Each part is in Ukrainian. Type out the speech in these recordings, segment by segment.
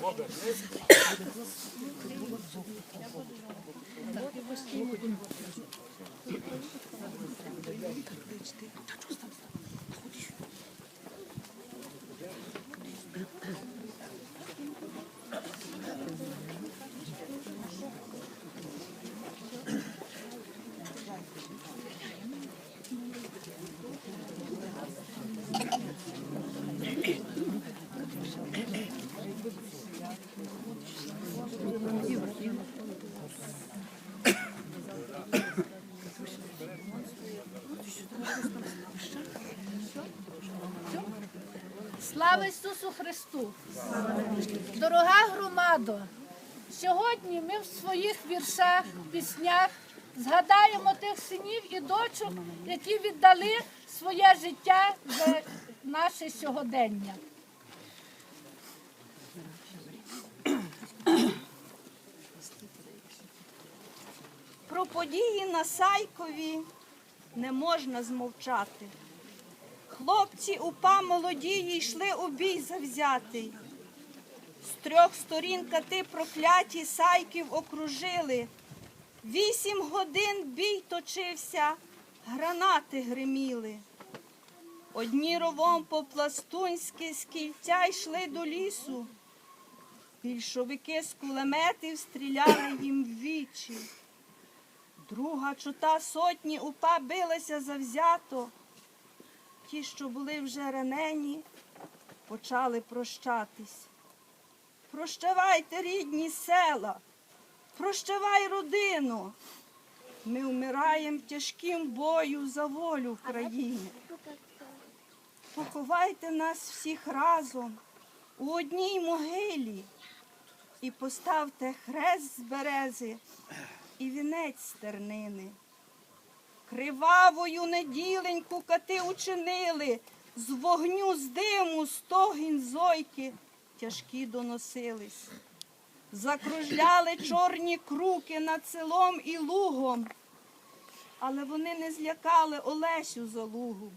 Thank you. Слава Ісусу Христу! Дорога громадо! Сьогодні ми в своїх віршах, піснях згадаємо тих синів і дочок, які віддали своє життя за наше сьогодення. Про події на Сайкові не можна змовчати. Хлопці упа молодії йшли у бій завзятий. З трьох сторін кати прокляті сайків окружили. Вісім годин бій точився, гранати гриміли. Одні ровом по-пластунськи з кільця йшли до лісу. Більшовики з кулеметів стріляли їм в вічі. Друга чота сотні упа билася завзято. Ті, що були вже ранені, почали прощатись. Прощавайте, рідні села, прощавай родину. Ми вмираємо в тяжкім бою за волю країни. Поховайте нас всіх разом у одній могилі і поставте хрест з берези і вінець з тернини. Кривавою неділеньку кати учинили, з вогню, з диму, стогін зойки тяжкі доносились. Закружляли чорні круки над селом і лугом, але вони не злякали Олесю залугу.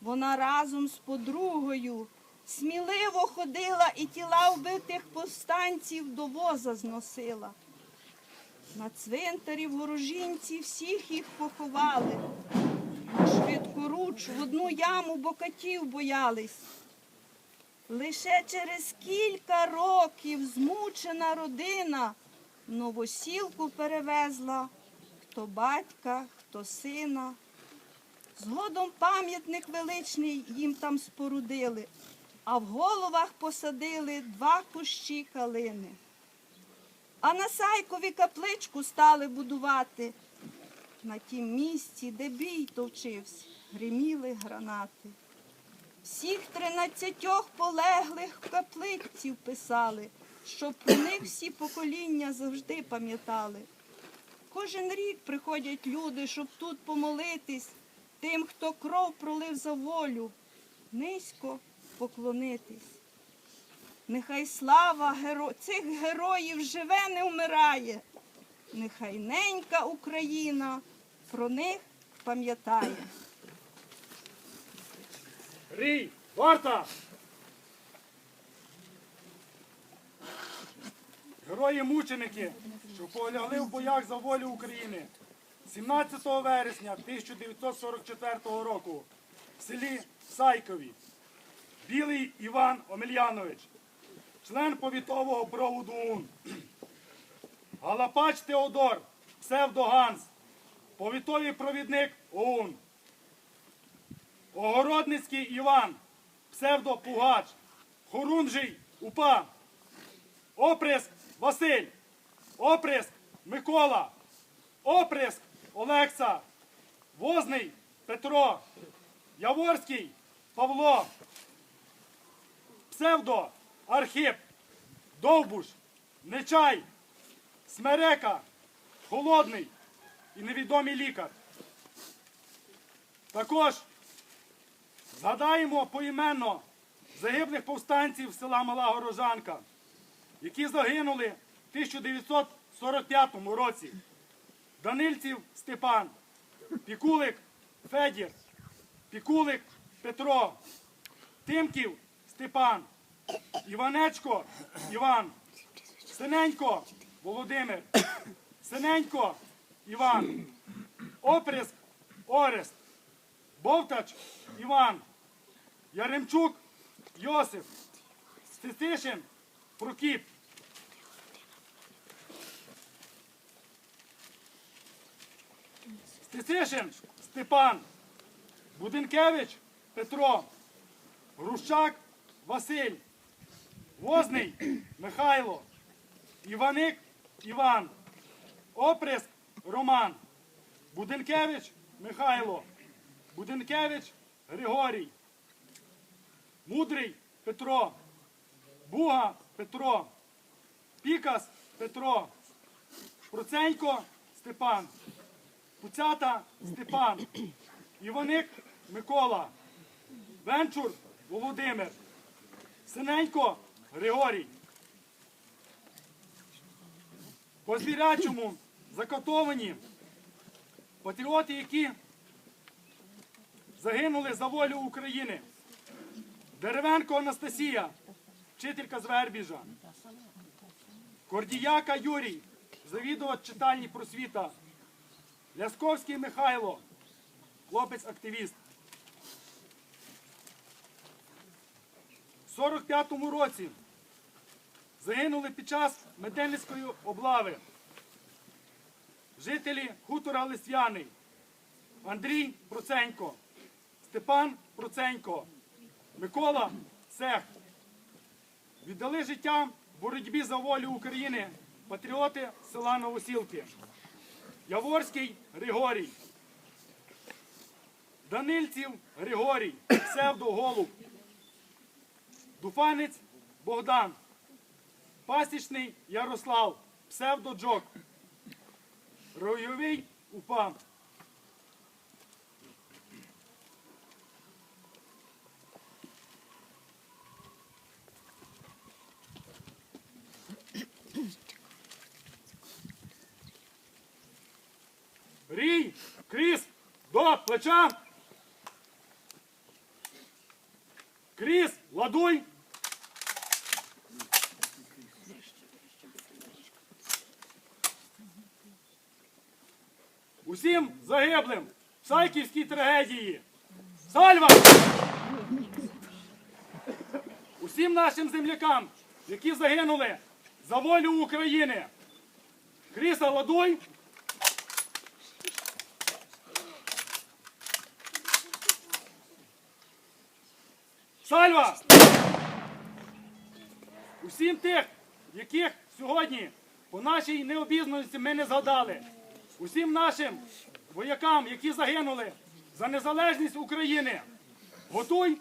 Вона разом з подругою сміливо ходила і тіла вбитих повстанців до воза зносила. На цвинтарі в Горожінці всіх їх поховали. Швидкоруч в одну яму бокатів боялись. Лише через кілька років змучена родина новосілку перевезла хто батька, хто сина. Згодом пам'ятник величний їм там спорудили, а в головах посадили два кущі калини. А на Сайкові капличку стали будувати. На тім місці, де бій товчився, гриміли гранати. Всіх тринадцятьох полеглих в капличці вписали, щоб про них всі покоління завжди пам'ятали. Кожен рік приходять люди, щоб тут помолитись, тим, хто кров пролив за волю, низько поклонитись. Нехай слава геро... цих героїв живе, не вмирає. Нехай ненька Україна про них пам'ятає. Рій, варта! Герої-мученики, що полягли в боях за волю України 17 вересня 1944 року в селі Сайкові. Білий Іван Омельянович, член повітового проводу. Галапач Теодор, псевдоганс, повітовий провідник ОУН. Огородницький Іван, псевдопугач, Хорунжий УПА, Оприск Василь, Оприск Микола, Оприск Олекса, Возний Петро, Яворський Павло, Псевдо Архип, Довбуш, Нечай, Смерека, Холодний і невідомий лікар. Також Згадаємо поіменно загиблих повстанців села Мала Горожанка, які загинули в 1945 році. Данильців Степан, Пікулик Федір, Пікулик Петро, Тимків Степан, Іванечко Іван, Синенько Володимир, Синенько Іван, Оприск Орест, Бовтач Іван, Яремчук Йосип, Стетишин Прокіп. Стецишин Степан, Будинкевич Петро, Грущак Василь, Возний Михайло, Іваник Іван, Оприск Роман, Будинкевич Михайло, Будинкевич Григорій, Мудрий Петро, Буга Петро, Пікас Петро, Проценько Степан. Пуцята Степан, Іваник Микола, Венчур Володимир, Синенько Григорій. По звірячому закатовані патріоти, які загинули за волю України. Деревенко Анастасія, вчителька з Вербіжа. Кордіяка Юрій, завідувач читальні просвіта. Лясковський Михайло, хлопець-активіст. В 45-му році загинули під час Медельницької облави жителі хутора Лисвяний Андрій Проценько, Степан Проценько, Микола Цех. Віддали життя в боротьбі за волю України патріоти села Новосілки. Яворський Григорій. Данильців Григорій, псевдо Голуб. Дуфанець Богдан. Пасічний Ярослав, псевдо Джок. Ройовий УПА. Рій, Кріс, до плеча. Кріс, ладуй. Усім загиблим в Сайківській трагедії. Сальва! Усім нашим землякам, які загинули за волю України. Кріса ладуй. Сальва! Усім тих, яких сьогодні по нашій необізнаності ми не згадали. Усім нашим воякам, які загинули за незалежність України. Готуй.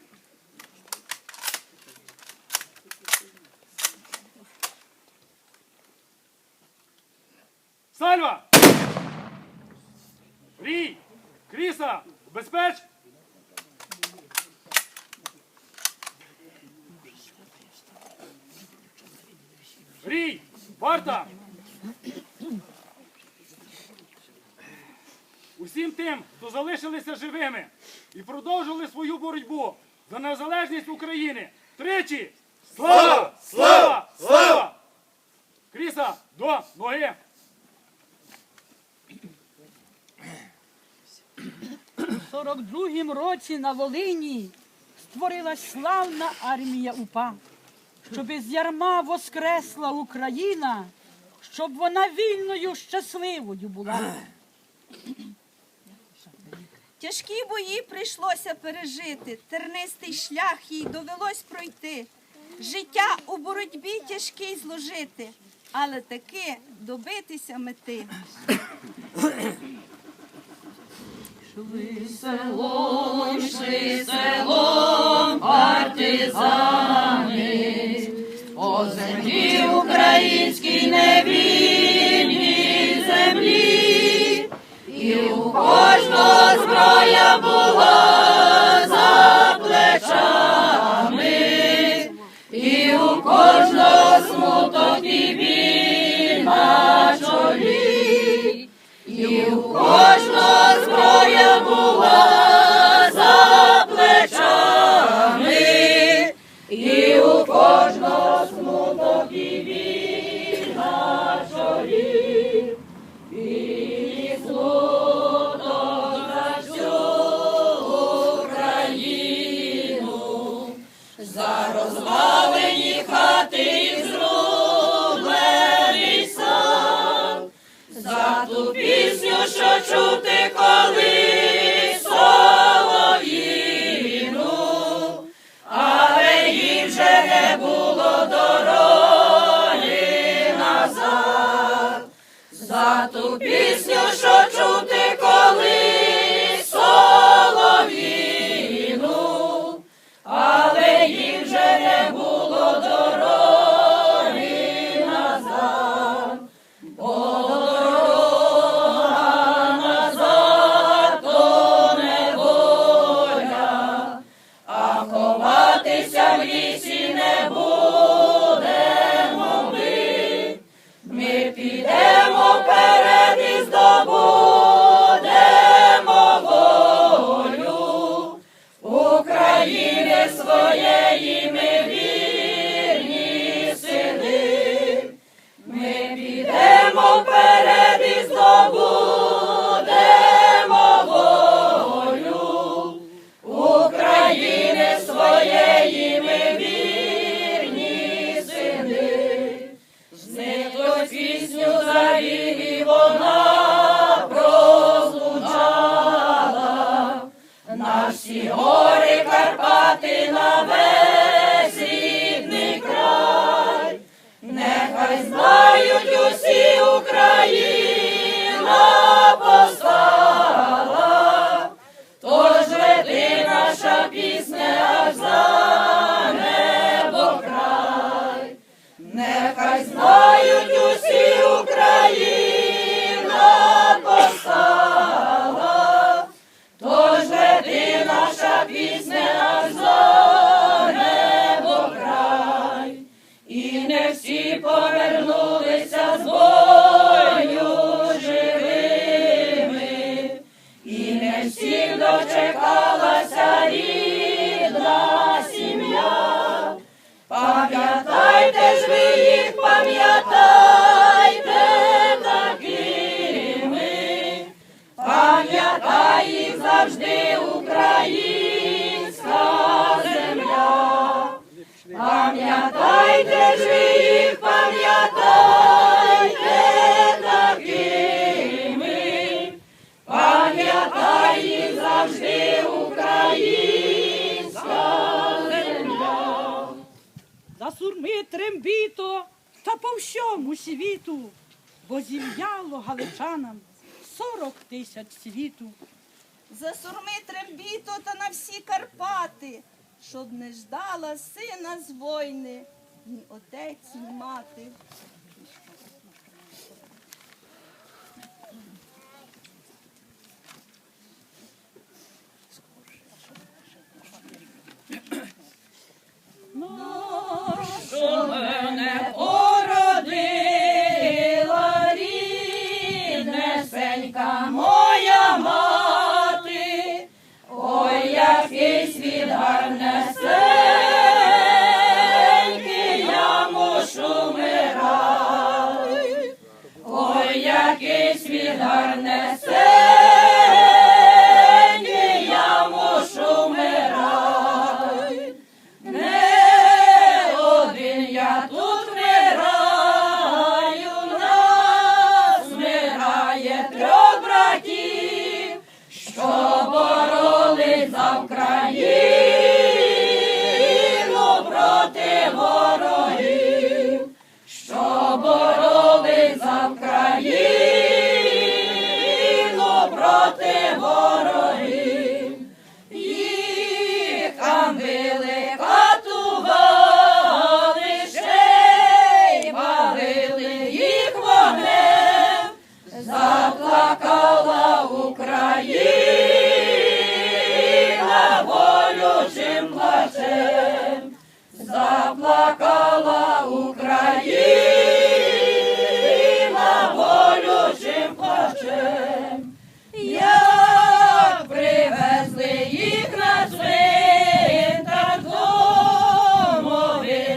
Сальва! Рій! Кріса! Безпеч! Рій! Варта! Усім тим, хто залишилися живими і продовжили свою боротьбу за незалежність України. Тричі! Слава! Слава! Слава! Кріса, до ноги! У 42-му році на Волині створилась славна армія УПА, щоб із ярма воскресла Україна, щоб вона вільною, щасливою була. Тяжкі бої прийшлося пережити, тернистий шлях їй довелось пройти. Життя у боротьбі тяжкий зложити, але таки добитися мети. І у Засурми трембіто та по всьому світу, бо зів'яло галичанам сорок тисяч світу. Засурми трембіто та на всі Карпати, щоб не ждала сина з войни, ні отець, ні мати. Що мене fala